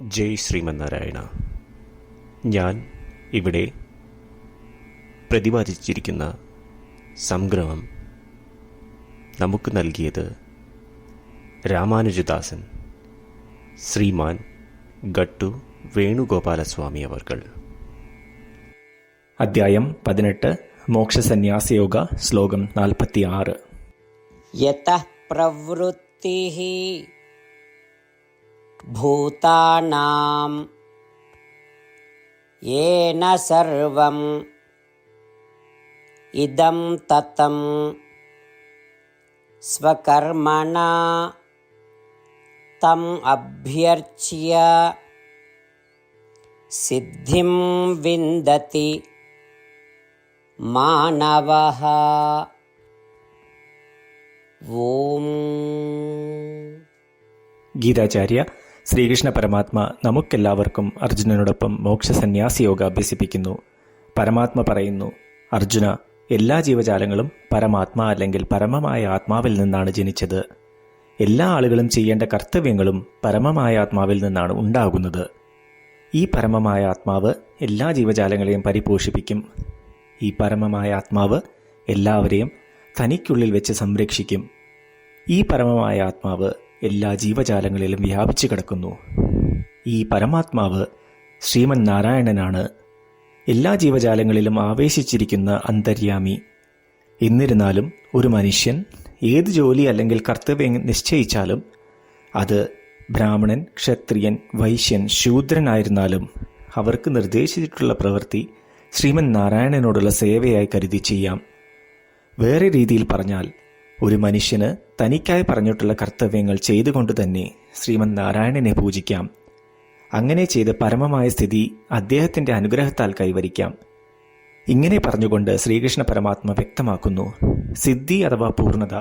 ജയ് ശ്രീമന്നാരായണ. ഞാൻ ഇവിടെ പ്രതിപാദിച്ചിരിക്കുന്ന സംഗ്രഹം നമുക്ക് നൽകിയത് രാമാനുജദാസൻ ശ്രീമാൻ ഗട്ടു വേണുഗോപാലസ്വാമി അവർകൾ. അദ്ധ്യായം പതിനെട്ട് മോക്ഷസന്യാസയോഗ ശ്ലോകം നാൽപ്പത്തി ആറ് भूतानां येन सर्वम् इदं ततं स्वकर्मणा तम् अभ्यर्च्य सिद्धिं विन्दति मानवः। ॐ। गीताचार्य ശ്രീകൃഷ്ണ പരമാത്മ നമുക്കെല്ലാവർക്കും അർജുനനോടൊപ്പം മോക്ഷസന്യാസി യോഗ അഭ്യസിപ്പിക്കുന്നു. പരമാത്മ പറയുന്നു അർജുന എല്ലാ ജീവജാലങ്ങളും പരമാത്മാ അല്ലെങ്കിൽ പരമമായ ആത്മാവിൽ നിന്നാണ് ജനിച്ചത്. എല്ലാ ആളുകളും ചെയ്യേണ്ട കർത്തവ്യങ്ങളും പരമമായ ആത്മാവിൽ നിന്നാണ് ഉണ്ടാകുന്നത്. ഈ പരമമായ ആത്മാവ് എല്ലാ ജീവജാലങ്ങളെയും പരിപോഷിപ്പിക്കും. ഈ പരമമായ ആത്മാവ് എല്ലാവരെയും തനിക്കുള്ളിൽ വെച്ച് സംരക്ഷിക്കും. ഈ പരമമായ ആത്മാവ് എല്ലാ ജീവജാലങ്ങളിലും വ്യാപിച്ചു കിടക്കുന്നു. ഈ പരമാത്മാവ് ശ്രീമൻ നാരായണനാണ് എല്ലാ ജീവജാലങ്ങളിലും ആവേശിച്ചിരിക്കുന്ന അന്തര്യാമി. എന്നിരുന്നാലും ഒരു മനുഷ്യൻ ഏത് ജോലി അല്ലെങ്കിൽ കർത്തവ്യം നിശ്ചയിച്ചാലും അത് ബ്രാഹ്മണൻ ക്ഷത്രിയൻ വൈശ്യൻ ശൂദ്രനായിരുന്നാലും അവർക്ക് നിർദ്ദേശിച്ചിട്ടുള്ള പ്രവൃത്തി ശ്രീമൻ നാരായണനോടുള്ള സേവയായി കരുതി ചെയ്യാം. വേറെ രീതിയിൽ പറഞ്ഞാൽ ഒരു മനുഷ്യന് തനിക്കായി പറഞ്ഞിട്ടുള്ള കർത്തവ്യങ്ങൾ ചെയ്തുകൊണ്ട് തന്നെ ശ്രീമൻ നാരായണനെ പൂജിക്കാം. അങ്ങനെ ചെയ്ത് പരമമായ സ്ഥിതി അദ്ദേഹത്തിന്റെ അനുഗ്രഹത്താൽ കൈവരിക്കാം. ഇങ്ങനെ പറഞ്ഞുകൊണ്ട് ശ്രീകൃഷ്ണ പരമാത്മ വ്യക്തമാക്കുന്നു. സിദ്ധി അഥവാ പൂർണത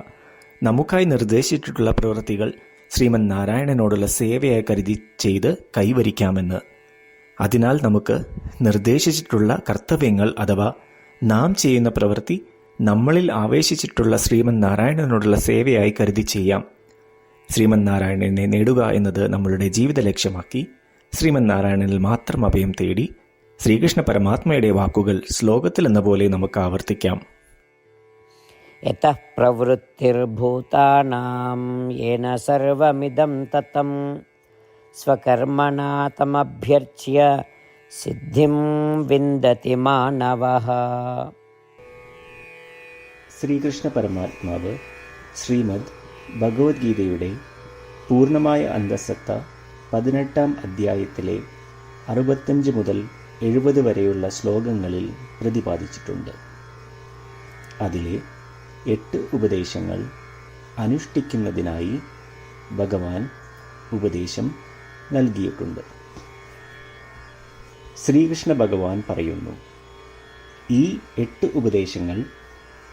നമുക്കായി നിർദ്ദേശിച്ചിട്ടുള്ള പ്രവൃത്തികൾ ശ്രീമൻ നാരായണനോടുള്ള സേവയായി കരുതി ചെയ്ത് കൈവരിക്കാമെന്ന്. അതിനാൽ നമുക്ക് നിർദ്ദേശിച്ചിട്ടുള്ള കർത്തവ്യങ്ങൾ അഥവാ നാം ചെയ്യുന്ന പ്രവൃത്തി നമ്മളിൽ ആവേശിച്ചിട്ടുള്ള ശ്രീമൻ നാരായണനോടുള്ള സേവയായി കരുതി ചെയ്യാം. ശ്രീമൻ നാരായണനെ നേടുക എന്നത് നമ്മളുടെ ജീവിത ലക്ഷ്യമാക്കി ശ്രീമൻ നാരായണനിൽ മാത്രം അഭയം തേടി ശ്രീകൃഷ്ണ പരമാത്മയുടെ വാക്കുകൾ ശ്ലോകത്തിലെന്ന പോലെ നമുക്ക് ആവർത്തിക്കാം. യതഃ പ്രവൃത്തിർഭൂതാനാം സർവമിതം തത്തം സ്വകർമ്മണ സിദ്ധിം വിന്ദതി മാനവ. ശ്രീകൃഷ്ണ പരമാത്മാവ് ശ്രീമദ് ഭഗവത്ഗീതയുടെ പൂർണമായ അന്തസത്ത പതിനെട്ടാം അധ്യായത്തിലെ അറുപത്തഞ്ച് മുതൽ എഴുപത് വരെയുള്ള ശ്ലോകങ്ങളിൽ പ്രതിപാദിച്ചിട്ടുണ്ട്. അതിലെ എട്ട് ഉപദേശങ്ങൾ അനുഷ്ഠിക്കുന്നതിനായി ഭഗവാൻ ഉപദേശം നൽകിയിട്ടുണ്ട്. ശ്രീകൃഷ്ണ ഭഗവാൻ പറയുന്നു ഈ എട്ട് ഉപദേശങ്ങൾ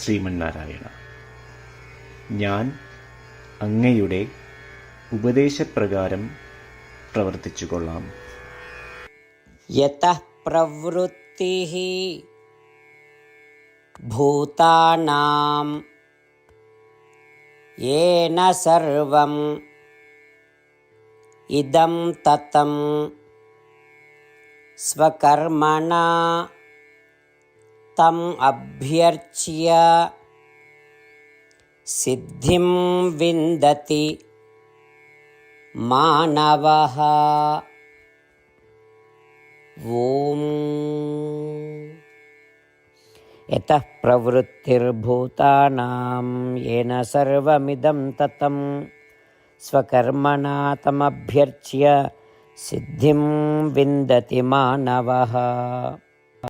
ശ്രീമന്നാരായണ ഞാൻ അങ്ങയുടെ ഉപദേശപ്രകാരം പ്രവർത്തിച്ചുകൊള്ളാം यतः प्रवृत्तिः भूतानां येन सर्वम् इदं ततं स्वकर्मणा तम् अभ्यर्च्य सिद्धिं विन्दति मानवः। ॐ। यतः प्रवृत्तिर्भूतानां सर्वमिदं ततं स्वकर्मणा तमभ्यर्च्य सिद्धिं विन्दति मानवः।